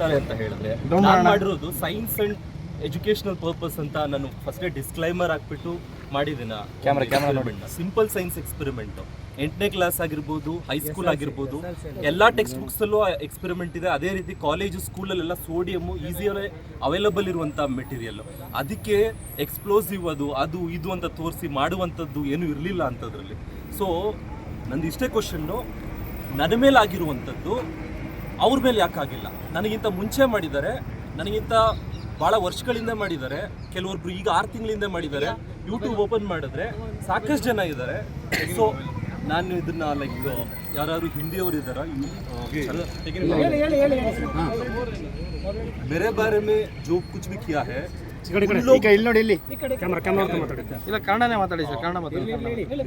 ಮಾಡ್ತಾರೆ ಅಂತ ಹೇಳಿದ್ರೆ ನಾನು ಮಾಡಿರೋದು ಸೈನ್ಸ್ ಅಂಡ್ ಎಜುಕೇಶನಲ್ ಪರ್ಪಸ್ ಅಂತ ನಾನು ಫಸ್ಟೇ ಡಿಸ್ಕ್ಲೈಮರ್ ಹಾಕ್ಬಿಟ್ಟು ಮಾಡಿದ್ದೀನ camera camera simple science experiment ಎಂಟನೇ ಕ್ಲಾಸ್ ಆಗಿರ್ಬೋದು ಹೈಸ್ಕೂಲ್ ಆಗಿರ್ಬೋದು ಎಲ್ಲ ಟೆಕ್ಸ್ಟ್ ಬುಕ್ಸ್ ಅಲ್ಲೂ ಎಕ್ಸ್ಪೆರಿಮೆಂಟ್ ಇದೆ. ಅದೇ ರೀತಿ ಕಾಲೇಜು ಸ್ಕೂಲಲ್ಲೆಲ್ಲ ಸೋಡಿಯಮ್ಮು ಈಸಿಯಲ್ಲೇ ಅವೈಲಬಲ್ ಇರುವಂಥ ಮೆಟೀರಿಯಲ್ ಅದಕ್ಕೆ ಎಕ್ಸ್ಪ್ಲೋಸಿವ್ ಅದು ಅದು ಇದು ಅಂತ ತೋರಿಸಿ ಮಾಡುವಂಥದ್ದು ಏನೂ ಇರಲಿಲ್ಲ ಅಂಥದ್ರಲ್ಲಿ ಸೊ ನಂದು ಇಷ್ಟೇ ಕ್ವಶನ್ನು ನನ್ನ ಮೇಲೆ ಆಗಿರುವಂಥದ್ದು ಅವ್ರ ಮೇಲೆ ಯಾಕಾಗಿಲ್ಲ ನನಗಿಂತ ಮುಂಚೆ ಮಾಡಿದ್ದಾರೆ ನನಗಿಂತ ಭಾಳ ವರ್ಷಗಳಿಂದ ಮಾಡಿದ್ದಾರೆ ಕೆಲವೊಬ್ರು ಈಗ ಆರು ತಿಂಗಳಿಂದ ಮಾಡಿದ್ದಾರೆ ಯೂಟ್ಯೂಬ್ ಓಪನ್ ಮಾಡಿದ್ರೆ ಸಾಕಷ್ಟು ಜನ ಇದ್ದಾರೆ. ಸೊ ನಾನು ಇದನ್ನ ಲೈಕ್ ಯಾರು ಹಿಂದಿಯವರು ಇದ್ದಾರಾ? ಬೇರೆ ಬಾರೆ ಮೇ ಜೋ ಕುಚ್ ಬಿ ಕಿಯಾ ಹೇ. ಇಲ್ಲಿ ನೋಡಿ ಇಲ್ಲಿ. ಕ್ಯಾಮ್ರಾ ಕ್ಯಾಮ್ರಾ ಮಾತಾಡಿ. ಇಲ್ಲ ಕನ್ನಡನೇ ಮಾತಾಡಿ ಸರ್ ಕನ್ನಡ ಮಾತಾಡಿ.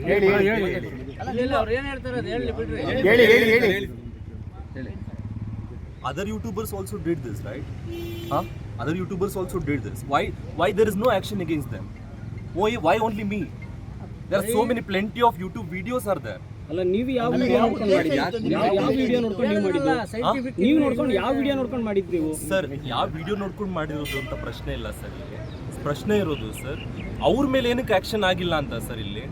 ಹೇಳಿ ಹೇಳಿ ಹೇಳಿ ಹೇಳಿ ಹೇಳಿ. ಹೇಳಿ. Other youtubers also did this right huh other youtubers also did this why why there is no action against them why why only me there are so many plenty of youtube videos are there ಅಲ್ಲ ನೀವು ಯಾವ video ನೋಡ್ಕೊಂಡು ಮಾಡಿದ್ರಿ ಯಾವ ಯಾವ video ನೋಡ್ಕೊಂಡು ನೀವು ಮಾಡಿದ್ದು ನೀವು ನೋಡ್ಕೊಂಡು ಯಾವ ವಿಡಿಯೋ ನೋಡ್ಕೊಂಡು ಮಾಡಿದ್ರಿ ನೀವು ಸರ್ ಯಾವ ವಿಡಿಯೋ ನೋಡ್ಕೊಂಡು ಮಾಡಿರೋದು ಅಂತ ಪ್ರಶ್ನೆ ಇಲ್ಲ ಸರ್ ಇಲ್ಲಿ ಪ್ರಶ್ನೆ ಇರೋದು ಸರ್ ಅವ್ರ ಮೇಲೆ ಏನಕ್ಕೆ ಆಕ್ಷನ್ ಆಗಿಲ್ಲ ಅಂತ ಸರ್ ಇಲ್ಲಿ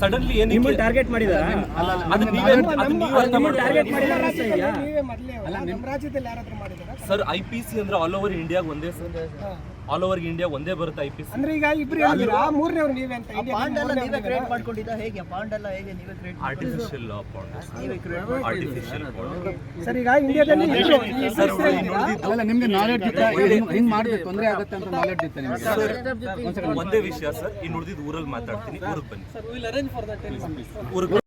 ಸಡನ್ಲಿ ಏನ್ ನಿಮ್ಮ ಟಾರ್ಗೆಟ್ ಮಾಡಿದಾರ? ಅದು ನೀವೇ ಅದು ನೀವೇ ಅರ್ಥ ಟಾರ್ಗೆಟ್. ಮಾಡಿದಾರ ಸರ್ ಐ ಪಿ ಸಿ ಅಂದ್ರೆ ಆಲ್ ಓವರ್ ಇಂಡಿಯಾಗ ಒಂದೇ ಸರ್ ಆಲ್ ಓವರ್ ಇಂಡಿಯಾ ಒಂದೇ ಬರುತ್ತೆ ಐ ಪಿ ಅಂದ್ರೆ ಈಗ ಇಬ್ರು ಹೇಳಿದ್ರ ಮೂರನೇವ್ರು ನೀವೇ ಅಂತ ಪಾಂಡ್ ಎಲ್ಲ ನೀವೇ ಕ್ರಿಯೇಟ್ ಮಾಡ್ಕೊಂಡಿದ್ದ ಹೇಗೆ ಪಾಂಡ್ ಎಲ್ಲ ಹೇಗೆ ನೀವೇ ಕ್ರಿಯೇಟ್ ಆರ್ಟಿಫಿಷಿಯಲ್ ನೀವೇ ಕ್ರಿಯೇಟ್ ಆರ್ಟಿಫಿಷಿಯಲ್ ಸರ್ ಈಗ ಇಂಡಿಯಾದಲ್ಲಿ ಇಬ್ರು ಸರ್ ಅಲ್ಲ ನಿಮ್ಗೆ ನಾಲೆಡ್ಜ್ ಇತ್ತ ಹಿಂಗ್ ಮಾಡ್ಬೇಕು ಅಂದ್ರೆ ಆಗುತ್ತೆ ಅಂತ ನಾಲೆಡ್ಜ್ ಇತ್ತ ನಿಮ್ಗೆ ಒಂದೇ ವಿಷಯ ಸರ್ ಇನ್ನು ಉಳಿದಿದ್ದು ಊರಲ್ಲಿ ಮಾತಾಡ್ತೀನಿ ಊರಿಗೆ ಬನ್ನಿ ಊರಿಗೆ